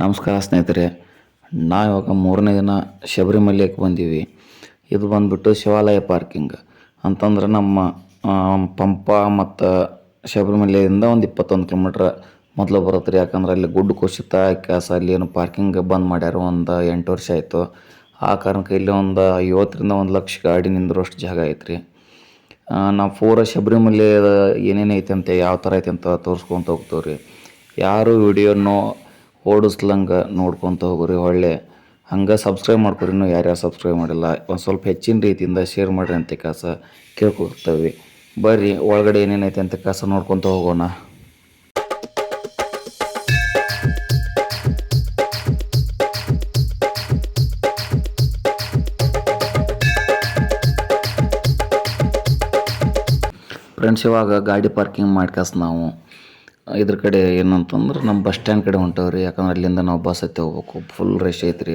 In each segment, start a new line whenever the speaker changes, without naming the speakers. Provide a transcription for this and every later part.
ನಮಸ್ಕಾರ ಸ್ನೇಹಿತರೆ, ನಾವು ಇವಾಗ ಮೂರನೇ ದಿನ ಶಬರಿಮಲೆಗೆ ಬಂದೀವಿ. ಇದು ಬಂದುಬಿಟ್ಟು ಶಿವಾಲಯ ಪಾರ್ಕಿಂಗ್ ಅಂತಂದ್ರೆ ನಮ್ಮ ಪಂಪ ಮತ್ತು ಶಬರಿಮಲೆಯಿಂದ ಒಂದು ಇಪ್ಪತ್ತೊಂದು ಕಿಲೋಮೀಟ್ರ್ ಮೊದಲು ಬರುತ್ತೆ ರೀ. ಯಾಕಂದ್ರೆ ಅಲ್ಲಿ ಗುಡ್ಡ ಕುಸಿತ ಕ್ಯಾಸ ಅಲ್ಲಿ ಏನು ಪಾರ್ಕಿಂಗ್ ಬಂದ್ ಮಾಡ್ಯಾರ ಒಂದು ಎಂಟು ವರ್ಷ ಆಯಿತು. ಆ ಕಾರಣಕ್ಕೆ ಇಲ್ಲಿ ಒಂದು ಐವತ್ತರಿಂದ ಒಂದು ಲಕ್ಷ ಗಾಡಿ ನಿಂದ್ರೋಷ್ಟು ಜಾಗ ಐತೆ ರೀ ನಾವು ಪೂರ ಶಬರಿಮಲೆ ಏನೇನು ಐತೆ ಅಂತ, ಯಾವ ಥರ ಐತೆ ಅಂತ ತೋರಿಸ್ಕೊಂತ ಹೋಗ್ತೀವಿ ರೀ ಯಾರು ವಿಡಿಯೋನೋ ಓಡಿಸ್ಲಂಗೆ ನೋಡ್ಕೊತ ಹೋಗ್ರಿ, ಒಳ್ಳೆ. ಹಂಗೆ ಸಬ್ಸ್ಕ್ರೈಬ್ ಮಾಡ್ಕೊರಿ, ಇನ್ನೂ ಯಾರ್ಯಾರು ಸಬ್ಸ್ಕ್ರೈಬ್ ಮಾಡಿಲ್ಲ, ಒಂದು ಸ್ವಲ್ಪ ಹೆಚ್ಚಿನ ರೀತಿಯಿಂದ ಶೇರ್ ಮಾಡಿರಿ ಅಂತ ಕಾಸ ಕೇಳ್ಕೊಡ್ತೇವೆ. ಬರ್ರಿ, ಒಳಗಡೆ ಏನೇನೈತೆ ಅಂತ ಕಾಸ ನೋಡ್ಕೊತ ಹೋಗೋಣ. ಫ್ರೆಂಡ್ಸ್ ಇವಾಗ ಗಾಡಿ ಪಾರ್ಕಿಂಗ್ ಮಾಡ್ಕಾಸ್ ನಾವು. ಇದ್ರ ಕಡೆ ಏನಂತಂದ್ರೆ ನಮ್ಮ ಬಸ್ ಸ್ಟ್ಯಾಂಡ್ ಕಡೆ ಹೊಂಟವ್ರಿ. ಯಾಕಂದ್ರೆ ಅಲ್ಲಿಂದ ನಾವು ಬಸ್ ಹತ್ತಿ ಹೋಗ್ಬೇಕು. ಫುಲ್ ರಶ್ ಐತ್ರಿ.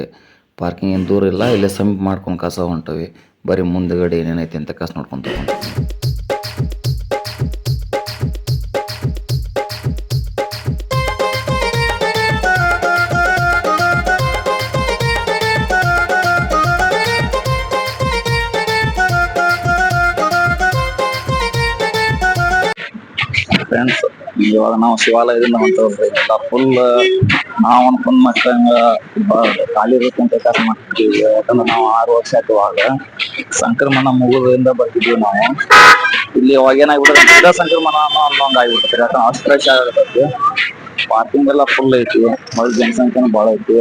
ಪಾರ್ಕಿಂಗ್ ಏನು ದೂರ ಇಲ್ಲ, ಇಲ್ಲೇ ಸಮೀಪ ಮಾಡ್ಕೊಂಡು ಕಸ ಹೊಂಟವಿ ಬರೀ ಮುಂದಗಡೆ ಏನೇನೈತಿ ಅಂತ ಕಸ ನೋಡ್ಕೊಂತ ಇವಾಗ ನಾವು ಶಿವಾಲಯದಿಂದ ಹೊಂಟವ್ರಿ ಎಲ್ಲ ಫುಲ್ ನಾವು ಅನ್ಕೊಂಡ್ ಹಂಗ ಖಾಲಿ ಇರುತ್ತೆ ಅಂತ ಕೆಲಸ ಮಾಡ್ತಿದ್ವಿ. ಯಾಕಂದ್ರೆ ನಾವು ಆರು ವರ್ಷ ಆಯ್ತು ಅವಾಗ ಸಂಕ್ರಮಣ ಮುಗುದ್ರಿಂದ ಬರ್ತಿದ್ವಿ ನಾವು. ಇಲ್ಲಿ ಇವಾಗ ಏನಾಗ್ಬಿಟ್ರೆ ಸಿದ್ಧ ಸಂಕ್ರಮಣ ಅನ್ನೋ ಅನ್ನೋಂಗ್ ಆಗ್ಬಿಡ್ತಾರೆ ಯಾಕಂದ್ರೆ ಅಷ್ಟು ಆಗಿರ್ತೈತಿ ಪಾರ್ಕಿಂಗ್ ಎಲ್ಲ ಫುಲ್ ಐತಿ. ಮೊದಲು ಜನಸಂಖ್ಯೆನೂ ಭಾಳ ಐತಿ.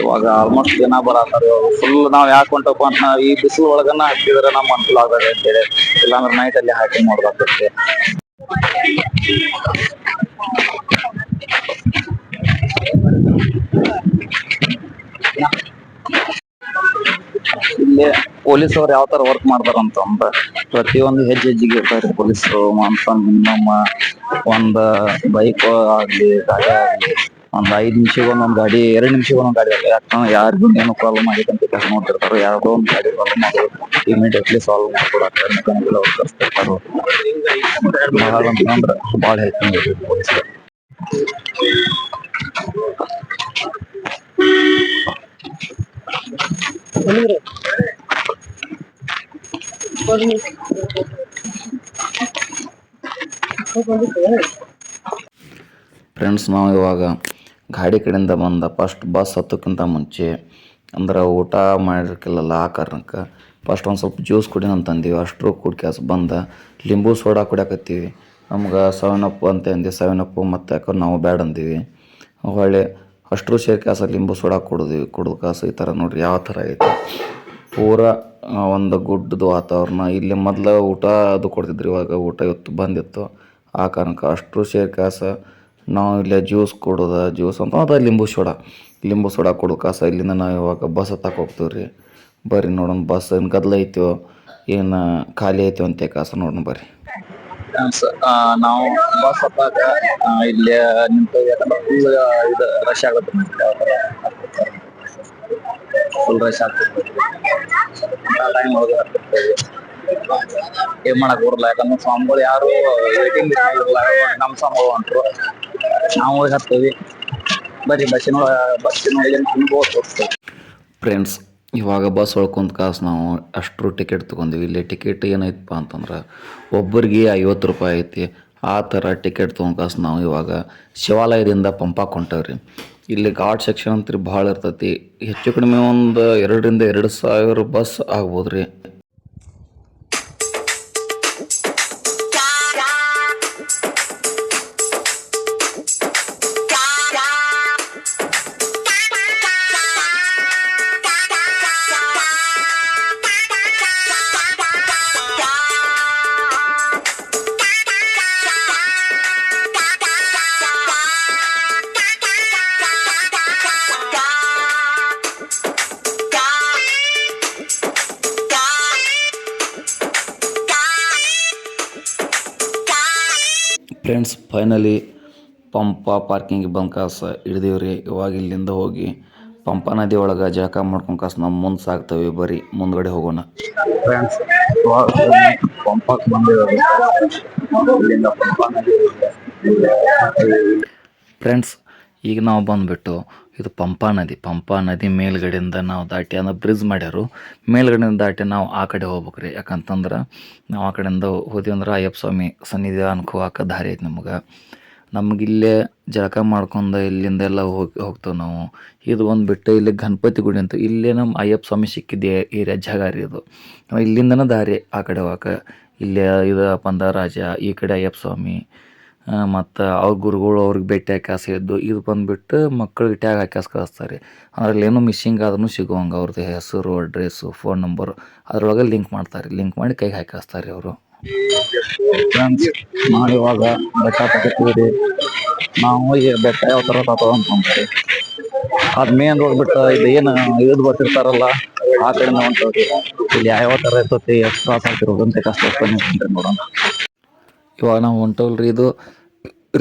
ಇವಾಗ ಆಲ್ಮೋಸ್ಟ್ ಜನ ಬರತ್ತಾರ. ಫುಲ್ ನಾವ್ ಯಾಕೆ ಹೊಂಟಪ್ಪ ಅಂತ ಈ ಬಿಸಿಲು ಒಳಗನ್ನ ಹಾಕಿದ್ರೆ ನಮ್ ಅನುಕೂಲ ಆಗದೆ ಅಂತೇಳಿ ಇಲ್ಲಾಂದ್ರೆ ನೈಟ್ ಅಲ್ಲಿ ಹಾಕಿ ಮಾಡ್ಬೇಕಾಗ್ತದೆ ಇಲ್ಲಿ ಪೊಲೀಸ್ ಅವ್ರು ಯಾವ ತರ ವರ್ಕ್ ಮಾಡ್ತಾರ ಅಂತಂದ್ರ ಪ್ರತಿಯೊಂದು ಹೆಜ್ಜೆ ಹೆಜ್ಜೆಗೆ ಇರ್ತಾರೆ ಪೊಲೀಸರು ಮನ್ಸನ್ ಮಿನಿಮಮ್ ಒಂದ್ ಬೈಕ್ ಆಗ್ಲಿ, ಗಾಡಿ ಆಗ್ಲಿ, ಒಂದ್ ಐದ್ ನಿಮಿಷಗೊಂದ್ ಒಂದೊಂದ್ ಗಾಡಿ, ಎರಡ್ ನಿಮಿಷಗೊಂದ್ ಒಂದ್ ಗಾಡಿ ಆಗ್ಲಿ, ಯಾಕಂದ್ರೆ ಯಾರಿಗೂ ಏನು ಪ್ರಾಬ್ಲಮ್ ಆಗಿದೆ ಅಂತ ಕೆಲಸ ನೋಡ್ತಿರ್ತಾರೆ ಯಾವ್ದೋ ಒಂದ್ ಗಾಡಿ ಪ್ರಾಬ್ಲಮ್ ಆಗಿದೆ ಇಮಿಡಿಯೇಟ್ಲಿ ಸಾಲ್ವ್ ಮಾಡ್ಕೊಡಕ್ಕೆ ಬಹಳ ಅಂತಂದ್ರ ಬಹಳ ಹೆಚ್ಚಿನ ಫ್ರೆಂಡ್ಸ್ ನಾವು ಇವಾಗ ಗಾಡಿ ಕಡೆಯಿಂದ ಬಂದ ಫಸ್ಟ್ ಬಸ್ ಹತ್ತಕ್ಕಿಂತ ಮುಂಚೆ, ಅಂದ್ರೆ ಊಟ ಮಾಡಿರ್ಕಿಲ್ಲಲ್ಲ ಆ ಕಾರಣಕ್ಕೆ ಫಸ್ಟ್ ಒಂದು ಸ್ವಲ್ಪ ಜ್ಯೂಸ್ ಕುಡಿನ ಅಂತಂದೀವಿ ಅಷ್ಟರು ಕುಡ್ಕ್ಯಾಸ್ ಬಂದ. ಲಿಂಬು ಸೋಡಾ ಕುಡಿಯಾಕತ್ತೀವಿ. ನಮ್ಗೆ ಸೆವೆನ್ ಅಪ್ ಅಂತ ಅಂದಿ ಸೆವೆನ್ ಅಪ್ ಮತ್ತು ಯಾಕಂದ್ರೆ ನಾವು ಬ್ಯಾಡ್ ಅಂದೀವಿ. ಹೊಳ್ಳಿ ಅಷ್ಟರು ಶೇರ್ ಕಾಸ ಲಿಂಬು ಸೋಡಾ ಕುಡ್ದು ಕುಡ್ದು ಕಾಸು ಈ ಥರ ನೋಡ್ರಿ ಯಾವ ಥರ ಐತೆ. ಪೂರ ಒಂದು ಗುಡ್ಡದ ವಾತಾವರಣ. ಇಲ್ಲಿ ಮೊದಲು ಊಟ ಅದು ಕೊಡ್ತಿದ್ರು, ಇವಾಗ ಊಟ ಇವತ್ತು ಬಂದಿತ್ತು. ಆ ಕಾರಣಕ್ಕೆ ಅಷ್ಟು ಸೇರ್ ಕಾಸ ನಾವು ಇಲ್ಲೇ ಜ್ಯೂಸ್ ಕೊಡೋದ, ಜ್ಯೂಸ್ ಅಂತ, ಅದು ಲಿಂಬು ಸೋಡಾ. ಲಿಂಬು ಸೋಡಾ ಕೊಡೋ ಕಾಸ ಇಲ್ಲಿಂದ ನಾವು ಇವಾಗ ಬಸ್ ಹತ್ತಕ್ಕೆ ಹೋಗ್ತೀವಿ ರೀ. ಬರ್ರಿ ನೋಡೋಣ ಬಸ್ ಏನು ಗದ್ದಲ ಐತೋ, ಏನು ಖಾಲಿ ಐತೋ ಅಂತ ಕಾಸು ನೋಡೋಣ ಬರ್ರಿ. ನಾವು ಬಸ್ ಹತ್ತಾಗ ಇಲ್ಲಿ ನಿಂತು ಫುಲ್ ಇದು ರಶ್ ಆಗುತ್ತೆ ಫುಲ್ ರಶ್ ಆಗ್ತದೆ. ಏನ್ ಮಾಡಕ್ ಬರಲ್ಲ, ಯಾಕಂದ್ರೆ ಸ್ವಾಮಿಗಳು ಯಾರು ವೇಟಿಂಗ್ ಇರಲ್ಲ ನಮ್ಮ ಸ್ವಾಮಿಗಳು ಅಂತರು ನಾವು ಹೋಗಿ ಹತ್ತೀವಿ ಬರೀ ಬಸ್ಸಿನ ಬಸ್ಸಿನ ತೋರಿಸ್ತೇವೆ ಫ್ರೆಂಡ್ಸ್ ಇವಾಗ ಬಸ್ ಒಳ್ಕೊಂತ ಕಾಸು ನಾವು ಅಷ್ಟು ಟಿಕೆಟ್ ತೊಗೊಂಡಿವಿ. ಇಲ್ಲಿ ಟಿಕೆಟ್ ಏನೈತಪ್ಪ ಅಂತಂದ್ರೆ ಒಬ್ಬರಿಗೆ ಐವತ್ತು ರೂಪಾಯಿ ಐತಿ. ಆ ಥರ ಟಿಕೆಟ್ ತೊಗೊಂಡ್ ಕಾಸು ನಾವು ಇವಾಗ ಶಿವಾಲಯದಿಂದ ಪಂಪಾಕ್ ರೀ ಇಲ್ಲಿ ಘಾಟ್ ಸೆಕ್ಷನ್ ಅಂತ ಭಾಳ ಇರ್ತೈತಿ. ಹೆಚ್ಚು ಕಡಿಮೆ ಒಂದು ಎರಡರಿಂದ ಎರಡು ಸಾವಿರ ಬಸ್ ಆಗ್ಬೋದು ರೀ ಫ್ರೆಂಡ್ಸ್ ಫೈನಲಿ ಪಂಪ ಪಾರ್ಕಿಂಗ್ ಬಂದ ಕಾಸು ಹಿಡ್ದೀವ್ರಿ. ಇವಾಗ ಇಲ್ಲಿಂದ ಹೋಗಿ ಪಂಪ ನದಿ ಒಳಗೆ ಜಳಕ ಮಾಡ್ಕೊಂಡು ಕಾಸು ನಾವು ಮುಂದೆ ಸಾಗ್ತೇವೆ ಬರಿ ಮುಂದ್ಗಡೆ ಹೋಗೋಣ. ಫ್ರೆಂಡ್ಸ್ ಪಂಪಕ್ಕೆ ಬಂದಿರೋದು. ಇಲ್ಲಿಂದ ಪಂಪ ನದಿ ಫ್ರೆಂಡ್ಸ್ ಈಗ ನಾವು ಬಂದುಬಿಟ್ಟು ಇದು ಪಂಪಾ ನದಿ. ಪಂಪಾ ನದಿ ಮೇಲ್ಗಡೆಯಿಂದ ನಾವು ದಾಟಿ ಅಂದ್ರೆ ಬ್ರಿಡ್ಜ್ ಮಾಡ್ಯಾರು. ಮೇಲ್ಗಡೆಯಿಂದ ದಾಟಿ ನಾವು ಆ ಕಡೆ ಹೋಗ್ಬೇಕು ರೀ ಯಾಕಂತಂದ್ರೆ ನಾವು ಆ ಕಡೆಯಿಂದ ಹೋದ್ವಿ ಅಂದ್ರೆ ಅಯ್ಯಪ್ಪ ಸ್ವಾಮಿ ಸನ್ನಿಧಿ ಹೋಗಾಕ ದಾರಿ ಐತೆ ನಮ್ಗೆ. ನಮ್ಗೆ ಇಲ್ಲೇ ಜಳಕ ಮಾಡ್ಕೊಂಡು ಇಲ್ಲಿಂದ ಎಲ್ಲ ಹೋಗಿ, ಹೋಗ್ತೇವೆ ನಾವು. ಇದು ಒಂದು ಬಿಟ್ಟು ಇಲ್ಲಿ ಗಣಪತಿ ಗುಡಿ ಅಂತ. ಇಲ್ಲೇ ನಮ್ಮ ಅಯ್ಯಪ್ಪ ಸ್ವಾಮಿ ಸಿಕ್ಕಿದ್ದೆ ಏರಿಯಾ ಜಾಗ ರೀ ಇದು. ಇಲ್ಲಿಂದನೂ ದಾರಿ ಆ ಕಡೆ ಹೋಗಕ್ಕೆ ಇಲ್ಲೇ ಇದು ಪಂದರಾಜ ಈ ಕಡೆ ಅಯ್ಯಪ್ಪ ಸ್ವಾಮಿ. ಮತ್ತು ಅವ್ರ ಗುರುಗಳು ಅವ್ರಿಗೆ ಭೇಟಿ ಇದ್ದು ಇದು ಬಂದುಬಿಟ್ಟು ಮಕ್ಕಳಿಗೆ ಟ್ಯಾಗ್ ಹಾಕ್ಯಾಸ್ ಕಳಿಸ್ತಾರೆ. ಅದ್ರಲ್ಲಿ ಏನೋ ಮಿಸ್ಸಿಂಗ್ ಆದ್ರೂ ಸಿಗುವಂಗೆ ಅವ್ರದ್ದು ಹೆಸರು ಅಡ್ರೆಸ್ಸು ಫೋನ್ ನಂಬರು ಅದರೊಳಗೆ ಲಿಂಕ್ ಮಾಡ್ತಾರೆ. ಲಿಂಕ್ ಮಾಡಿ ಕೈಗೆ ಹಾಕಿಸ್ತಾರೆ ಅವರು. ಮಾಡುವಾಗ ಬೆಟ್ಟ ನಾವು ಈ ಬೆಟ್ಟ ಯಾವ ಥರ ಅಂತಂದ್ರೆ ಅದು ಮೇನ್ ರೋಡ್ ಬಿಟ್ಟು ಇದು ಏನು ಇಳಿದು ಬರ್ತಿರ್ತಾರಲ್ಲ, ಆ ಕಡೆ ನಾವು ಇಲ್ಲಿ ಯಾವ ಥರ ಇರ್ತೈತಿ, ಎಷ್ಟು ತ್ರಾಸ ಆಗ್ತಿರೋದು ಅಂತ ಕಷ್ಟ ನೋಡೋಣ. ಇವಾಗ ನಾವು ಹೊಂಟವಲ್ರಿ ಇದು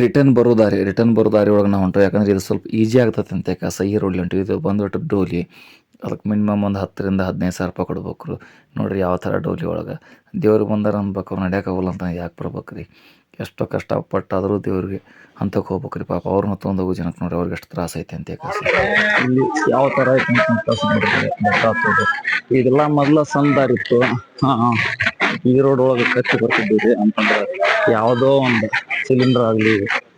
ರಿಟರ್ನ್ ಬರೋ ದಾರಿ ರಿಟರ್ನ್ ಬರೋ ದಾರಿ ಒಳಗೆ ನಾವು ಹೊಂಟವು ಯಾಕಂದ್ರೆ ಇದು ಸ್ವಲ್ಪ ಈಜಿ ಆಗ್ತದೆ ಅಂತ, ಯಾಕೆ? ಸಹಿ ರೋಡ್ಲಿ ಹೊಂಟಿವಿ ಇದು ಬಂದ್ಬಿಟ್ಟು ಡೋಲಿ. ಅದಕ್ಕೆ ಮಿನಿಮಮ್ ಒಂದು ಹತ್ತರಿಂದ ಹದಿನೈದು ಸಾವಿರ ರೂಪಾಯಿ ಕೊಡ್ಬೇಕು ನೋಡಿರಿ ಯಾವ ಥರ ಡೋಲಿ ಒಳಗೆ. ದೇವ್ರಿಗೆ ಬಂದಾರ ಅನ್ಬೇಕು ಅವ್ರು ನಡ್ಯಾಕಾಗಲ್ಲ ಅಂತ ಯಾಕೆ ಬರ್ಬೇಕು ರೀ ಎಷ್ಟೋ ಕಷ್ಟಪಟ್ಟಾದರೂ ದೇವ್ರಿಗೆ ಹಂತಕ್ಕೆ ಹೋಗ್ಬೇಕು ರೀ ಪಾಪ ಅವ್ರನ್ನ ಹೋಗು ಜನಕ್ಕೆ ನೋಡ್ರಿ ಅವ್ರಿಗೆ ಎಷ್ಟು ತ್ರಾಸ ಐತೆ ಅಂತ ಇಲ್ಲಿ ಯಾವ ಥರ ಇದೆಲ್ಲ ಮೊದಲ ಸಣ್ಣ ದಾರಿ ಇತ್ತು ಹಾಂ. ಈ ರೋಡ್ ಒಳಗೆ ಕಚ್ಚಿ ಬರ್ತಿದ್ದೀವಿ ಅಂತಂದ್ರೆ ಯಾವುದೋ ಒಂದು ಸಿಲಿಂಡರ್ ಆಗಲಿ,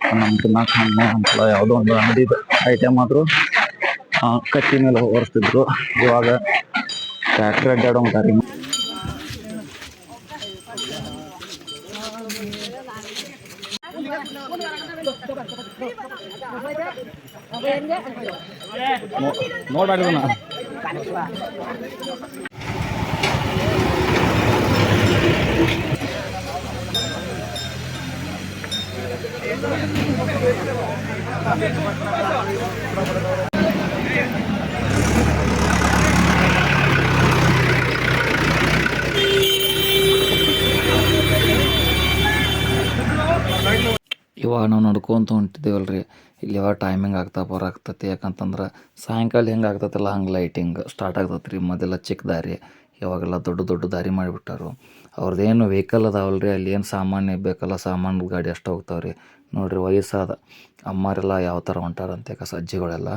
ನಮ್ಮ ತಿನ್ನಕ್ಕೆ ಹಣ್ಣು ಹಂಪಲ ಯಾವುದೋ ಒಂದು ಅಂಗಡಿದು ಐಟಮ್ ಆದರೂ ಕಟ್ಟಿ ಮೇಲೆ ಒರೆಸ್ತಿದ್ರು ಇವಾಗ ಟ್ರ್ಯಾಕ್ಟರ್ ಅಡ್ಡಾಡೋ ದಾರಿ. ನೋಡಾಡಿದ ಇವಾಗ ನಾವು ನಡ್ಕೊಂತ ಹೊಂಟಿದ್ದೇವಲ್ರಿ. ಇಲ್ಲಿ ಯಾವಾಗ ಟೈಮಿಂಗ್ ಆಗ್ತಾ ಬರಾಗ್ತತಿ ಯಾಕಂತಂದ್ರೆ ಸಾಯಂಕಾಲ ಹೆಂಗೆ ಆಗ್ತೈತಲ್ಲ, ಹಂಗೆ ಲೈಟಿಂಗ್ ಸ್ಟಾರ್ಟ್ ಆಗ್ತೈತೆ ರೀ ಮೊದಲೆಲ್ಲ ಚಿಕ್ಕ ದಾರಿ ಇವಾಗೆಲ್ಲ ದೊಡ್ಡ ದೊಡ್ಡ ದಾರಿ ಮಾಡಿಬಿಟ್ಟಾರು. ಅವ್ರದ್ದೇನು ವೆಹಿಕಲ್ ಅದಾವಲ್ರಿ, ಅಲ್ಲಿ ಏನು ಸಾಮಾನ್ಯ ಬೇಕಲ್ಲ ಸಾಮಾನು ಗಾಡಿ ಅಷ್ಟು ಹೋಗ್ತಾವೆ ರೀ ನೋಡಿರಿ ವಯಸ್ಸಾದ ಅಮ್ಮಾರೆಲ್ಲ ಯಾವ ಥರ ಹೊಂಟಾರ ಅಂತ ಯಾಕೆ ಅಜ್ಜಿಗಳೆಲ್ಲ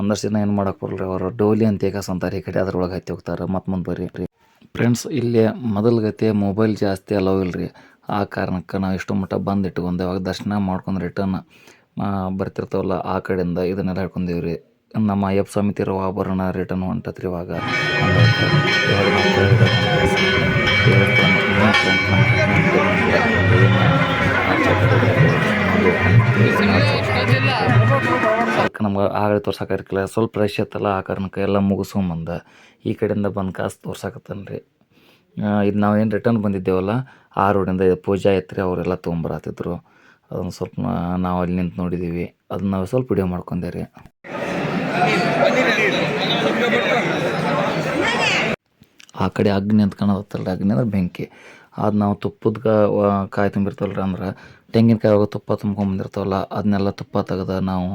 ಒಂದಷ್ಟು ಜನ ಏನು ಮಾಡಕ್ಕೆ ಬರಲ್ರಿ ಅವರು. ಡೋಲಿ ಅಂತ ಯಾಕೆ ಅಂತಾರೆ ಈ ಕಡೆ. ಅದ್ರೊಳಗೆ ಹತ್ತಿ ಹೋಗ್ತಾರೆ. ಮತ್ತೆ ಮುಂದೆ ಬರ್ರಿ. ರೀ ಫ್ರೆಂಡ್ಸ್ ಇಲ್ಲಿ ಮೊದಲ ಗತಿ ಮೊಬೈಲ್ ಜಾಸ್ತಿ ಅಲೋ ಇಲ್ರಿ. ಆ ಕಾರಣಕ್ಕೆ ನಾವು ಇಷ್ಟು ಮಟ್ಟ ಬಂದು ಇಟ್ಕೊಂಡೆ ಅವಾಗ ದರ್ಶನ ಮಾಡ್ಕೊಂಡು ರಿಟರ್ನ್ ಬರ್ತಿರ್ತಾವಲ್ಲ ಆ ಕಡೆಯಿಂದ ಇದನ್ನೆಲ್ಲ ಹಿಡ್ಕೊಂಡೀವಿ ರೀ ನಮ್ಮ ಅಯ್ಯಪ್ಪ ಸ್ವಾಮಿ ಇರೋ ಆಭರಣ ರಿಟರ್ನ್ ಹೊಂಟತ್ರಿ ಇವಾಗ. ಅದಕ್ಕೆ ನಮ್ಗೆ ಆಗಲೇ ತೋರ್ಸಕ್ಕಾಗಿರ್ಕಿಲ್ಲ ಸ್ವಲ್ಪ ರಶ್ ಇತ್ತಲ್ಲ, ಆ ಕಾರಣಕ್ಕೆ ಎಲ್ಲ ಮುಗಿಸ್ಕೊಂಬಂದ. ಈ ಕಡೆಯಿಂದ ಬಂದು ಕಾಸು ತೋರ್ಸಕತ್ತಾನ ಇದು ಏನು ರಿಟರ್ನ್ ಬಂದಿದ್ದೇವಲ್ಲ, ಆ ರೋಡಿಂದ ಪೂಜಾ ಐತ್ರಿ ಅವರೆಲ್ಲ ತೊಗೊಂಬರತ್ತಿದ್ರು ಅದನ್ನು ಸ್ವಲ್ಪ ನಾವು ಅಲ್ಲಿ ನಿಂತು ನೋಡಿದ್ದೀವಿ ಅದನ್ನ ನಾವು ಸ್ವಲ್ಪ ವಿಡಿಯೋ ಮಾಡ್ಕೊಂಡೆ ರೀ. ಆ ಕಡೆ ಅಗ್ನಿ ಅಂತ ರೀ ಅಗ್ನಿ ಅಂದ್ರೆ ಬೆಂಕಿ. ಅದು ನಾವು ತುಪ್ಪದ ಕಾಯಿ ತುಂಬಿರ್ತಾವಲ್ರಿ ಅಂದ್ರೆ ತೆಂಗಿನಕಾಯಿ ಒಳಗೆ ತುಪ್ಪ ತುಂಬ್ಕೊಂಬಂದಿರ್ತಾವಲ್ಲ ಅದನ್ನೆಲ್ಲ ತುಪ್ಪ ತೆಗ್ದು ನಾವು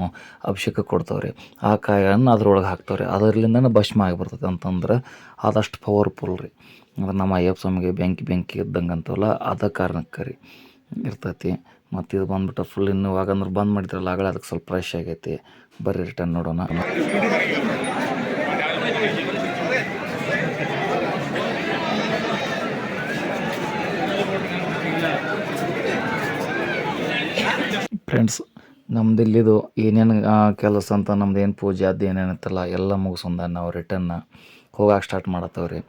ಅಭಿಷೇಕ ಕೊಡ್ತಾವೆ ರೀ ಆ ಕಾಯನ್ನು ಅದ್ರೊಳಗೆ ಹಾಕ್ತಾವೆ ರೀ ಅದರಿಂದನೇ ಭಸ್ಮ ಆಗಿಬರ್ತೈತೆ ಅಂತಂದ್ರೆ ಅದಷ್ಟು ಪವರ್ಫುಲ್ ರೀ. ಅಂದ್ರೆ ನಮ್ಮ ಅಯ್ಯಪ್ಪ ಸ್ವಾಮಿಗೆ ಬೆಂಕಿ ಬೆಂಕಿ ಇದ್ದಂಗೆ ಅಂತವಲ್ಲ ಅದ ಕಾರಣಕ್ಕೆ ರೀ ಇರ್ತೈತಿ. ಮತ್ತು ಇದು ಬಂದ್ಬಿಟ್ಟು ಫುಲ್ ಇನ್ನು ಆಗಂದ್ರೆ ಬಂದ್ ಮಾಡಿದ್ರಲ್ಲ ಆಗಲೇ ಅದಕ್ಕೆ ಸ್ವಲ್ಪ ಫ್ರೆಶ್ ಆಗೈತಿ. ಬರ್ರಿ ರಿಟರ್ನ್ ನೋಡೋಣ. ಫ್ರೆಂಡ್ಸ್ ನಮ್ದು ಇಲ್ಲಿದು ಏನೇನು ಕೆಲಸ ಅಂತ ನಮ್ದು ಏನು ಪೂಜೆ, ಅದು ಏನೇನು ಇತ್ತಲ್ಲ, ಎಲ್ಲ ಮುಗಿಸ್ಕೊಂಡ ನಾವು ರಿಟರ್ನ್ ಹೋಗಕ್ಕೆ ಸ್ಟಾರ್ಟ್ ಮಾಡತ್ತವ್ರಿ.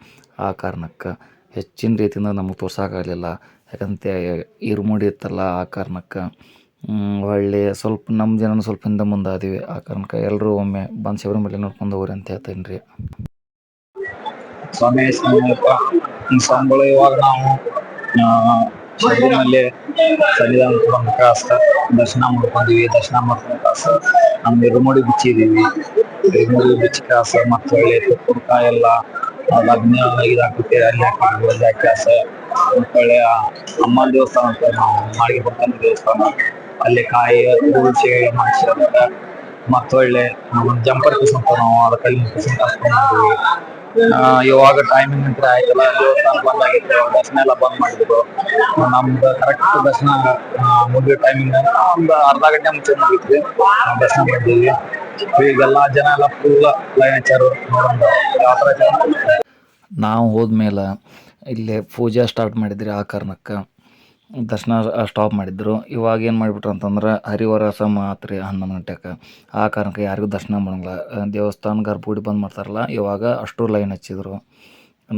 ಆ ಕಾರಣಕ್ಕೆ ಹೆಚ್ಚಿನ ರೀತಿಯಿಂದ ನಮಗೆ ತೋರ್ಸೋಕ್ಕಾಗಲಿಲ್ಲ ಯಾಕಂತ ಇರುಮುಡಿ ಇತ್ತಲ್ಲ, ಆ ಕಾರಣಕ್ಕೆ ಒಳ್ಳೆಯ ಸ್ವಲ್ಪ ನಮ್ಮ ಜನ ಸ್ವಲ್ಪ ಹಿಂದೆ ಮುಂದೆ ಆದೀವಿ ಆ ಕಾರಣಕ್ಕೆ ಎಲ್ಲರೂ ಒಮ್ಮೆ ಬಂದು ಶಬರಿಮಲೆ ನೋಡ್ಕೊಂಡು ಹೋಗ್ರಿ ಅಂತ ಹೇಳ್ತೇನೆ ರೀ
ಸ್ವಾಮಿ, ಸ್ವಾಮಿಗಳು ಇವಾಗ ನಾವು ಶಬರಿಮಲೆ ಸನ್ನಿಧಾನ ಬಂದ ಕಾಸ ದರ್ಶನ ಮಾಡ್ಕೊಂಡಿವಿ ದರ್ಶನ ಮಾಡ್ಕೊಂಡ ಕಾಸ ನಮ್ಮ ಇರುಮುಡಿ ಬಿಚ್ಚಿದೀವಿ. ಇರುಮುಡಿ ಬಿಚ್ಚಿ ಕಾಸ ಮತ್ತೆ ಒಳ್ಳೆ ತುಪ್ಪುರ್ಕ ಎಲ್ಲ ಅದು ಇದಾಗುತ್ತೆ ಅಲ್ಲಿ ಹಾಕೊಂಡು ಕ್ಯಾಸ ಅಮ್ಮ ಒಳ್ಳೆ ಅಮ್ಮನ ದೇವಸ್ಥಾನ ಅಂತ ನಾವು ಮಾಳಿಗೆ ಬರ್ತಾನೆ ದೇವಸ್ಥಾನ. ಅಲ್ಲಿ ಕಾಯಿ ಹೂಳ್ಸಿ ಮಾಡಿಸಿರಂತ ಮತ್ತೊಳ್ಳೆ ಜಂಪರ್ ಪೀಸ್ ಅಂತ ನಾವು ಅದಕ್ಕೆ ಅಲ್ಲಿ ಪೀಸ್ ಆ, ಇವಾಗ ಟೈಮಿಂಗ್ ಅಂತ ಆಯ್ತಲ್ಲ ದೇವಸ್ಥಾನ ಬಂದ್ ಆಗಿತ್ತು ದರ್ಶನ ಎಲ್ಲ ಬಂದ್ ಮಾಡಿದ್ರು. ನಮ್ದು ಕರೆಕ್ಟ್ ದರ್ಶನ ಮುಗಿದ ಟೈಮಿಂಗ್ ಒಂದು ಅರ್ಧ ಗಂಟೆ ಮುಂಚೆ ಮುಗಿತ್ರಿ ದರ್ಶನ ಮಾಡಿದ್ವಿ ಈಗೆಲ್ಲ ಜನ ಎಲ್ಲ ಫುಲ್ ಲೈನ್ ಹಚ್ಚಾರು. ನೋಡೋಣ ಯಾವ
ನಾವು ಹೋದ್ಮೇಲೆ ಇಲ್ಲೇ ಪೂಜೆ ಸ್ಟಾರ್ಟ್ ಮಾಡಿದ್ರಿ ಆ ಕಾರಣಕ್ಕೆ. ದರ್ಶನ ಸ್ಟಾಪ್ ಮಾಡಿದ್ರು. ಇವಾಗ ಏನು ಮಾಡಿಬಿಟ್ರು ಅಂತಂದ್ರೆ ಹರಿವರ ಮಾತ್ರ ಹನ್ನೊಂದು ಗಂಟೆಗೆ ಆ ಕಾರಣಕ್ಕೆ ಯಾರಿಗೂ ದರ್ಶನ ಮಾಡಂಗಿಲ್ಲ. ದೇವಸ್ಥಾನ ಗರ್ಭಗುಡಿ ಬಂದ್ ಮಾಡ್ತಾರಲ್ಲ, ಇವಾಗ ಅಷ್ಟು ಲೈನ್ ಹಚ್ಚಿದ್ರು.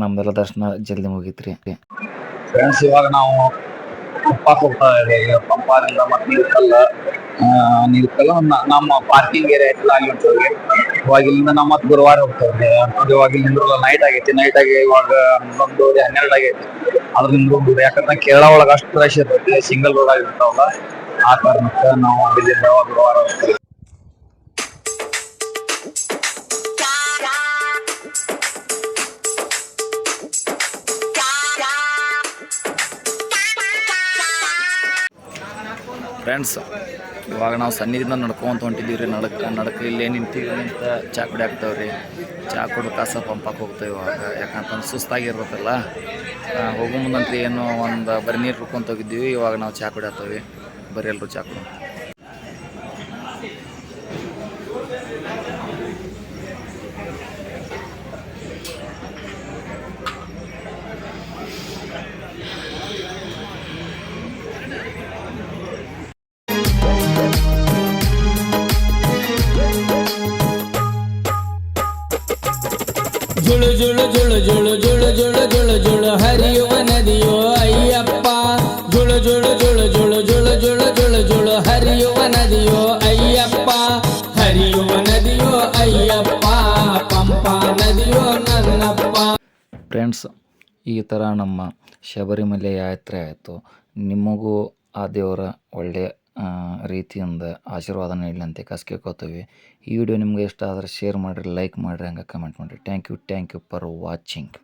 ನಮ್ದೆಲ್ಲ ದರ್ಶನ ಜಲ್ದಿ ಮುಗೀತ್ರಿ.
ಫ್ರೆಂಡ್ಸ್ ಇವಾಗ ನಾವು ಪಂಪಾದಿಂದ ಮತ್ತೆ ನಮ್ಮ ಪಾರ್ಕಿಂಗ್ ಏರಿಯಾ ಐತಲ್ಲ ಅಲ್ಲಿ ಇವಾಗ ಇಲ್ಲಿಂದ ನಾವು ಮತ್ತೆ ಗುರುವಾರ ಹೋಗ್ತೇವೆ. ಇವಾಗ ಇಲ್ಲಿ ನಿಂದ್ರಲ್ಲ ನೈಟ್ ಆಗೈತಿ. ನೈಟ್ ಆಗಿ ಇವಾಗ ಹನ್ನೊಂದುವರೆ ಹನ್ನೆರಡು ಆಗೈತಿ. ಅದ್ರಿಂದ ಹೋಗ್ಬೋದು ಯಾಕಂದ್ರೆ ಕೇರಳ ಒಳಗೆ ಅಷ್ಟು ರಶ್ ಇರ್ತೈತಿ, ಸಿಂಗಲ್ ರೋಡ್ ಆಗಿರ್ತಾವಲ್ಲ, ಆ ಕಾರಣಕ್ಕೆ ನಾವು ಇಲ್ಲಿಂದ ಗುರುವಾರ ಹೋಗ್ತೇವೆ.
ಫ್ರೆಂಡ್ಸ್ ಇವಾಗ ನಾವು ಸನ್ನಿಧಿನ ನಡ್ಕೊಂತ ಹೊಂಟಿದ್ದೀವಿ ರೀ ನಡಕ ನಡಕ, ಇಲ್ಲೇ ನಿಂತೀವಿ ನಿಂತ ಚಾ ಕುಡಿ ಹಾಕ್ತಾವೆ ರೀ ಚಾ ಕುಡ್ದು ಕಾಸ ಪಂಪಕ್ಕೆ ಹೋಗ್ತೇವೆ ಇವಾಗ. ಯಾಕಂತಂದ್ರೆ ಸುಸ್ತಾಗಿರ್ಬೇಕಲ್ಲ. ಹೋಗೋ ಮುಂದಂತ ಏನೋ ಒಂದು ಬರೀ ನೀರು ಹೋಗಿದ್ದೀವಿ. ಇವಾಗ ನಾವು ಚಾ ಕುಡಿ ಹಾಕ್ತೇವೆ. ಬರೀ ಎಲ್ಲರೂ ಚಾ ಕುಡಿ.
ಜುಳು ಜುಳು ಜುಳು ಜುಳು ಜುಳು ಜುಳು ಜುಳು ಜುಳು ಹರಿಯುವ ನದಿಯೋ ಅಯ್ಯಪ್ಪ ಜುಳು ಜುಳು ಜುಳು ಜುಳು ಜುಳು ಜುಳು ಜುಳು ಜುಳು ಹರಿಯುವ ನದಿಯೋ ಅಯ್ಯಪ್ಪ ಹರಿಯುವ ನದಿಯೋ ಅಯ್ಯಪ್ಪ ಪಂಪ ನದಿಯೋ ನನ್ನಪ್ಪ
ಫ್ರೆಂಡ್ಸ್ ಈ ಥರ ನಮ್ಮ ಶಬರಿಮಲೆ ಯಾತ್ರೆ ಆಯಿತು ನಿಮಗೂ ಆ ದೇವರ ಒಳ್ಳೆಯ ರೀತಿಯಿಂದ ಆಶೀರ್ವಾದ ನೀಡಲಿ ಅಂತ ಕಸ್ಕೋತೀವಿ ಈ ವಿಡಿಯೋ ನಿಮ್ಗೆ ಇಷ್ಟ ಆದರೆ ಶೇರ್ ಮಾಡಿರಿ ಲೈಕ್ ಮಾಡಿರಿ, ಹಂಗೆ ಕಮೆಂಟ್ ಮಾಡಿರಿ. Thank you thank you for watching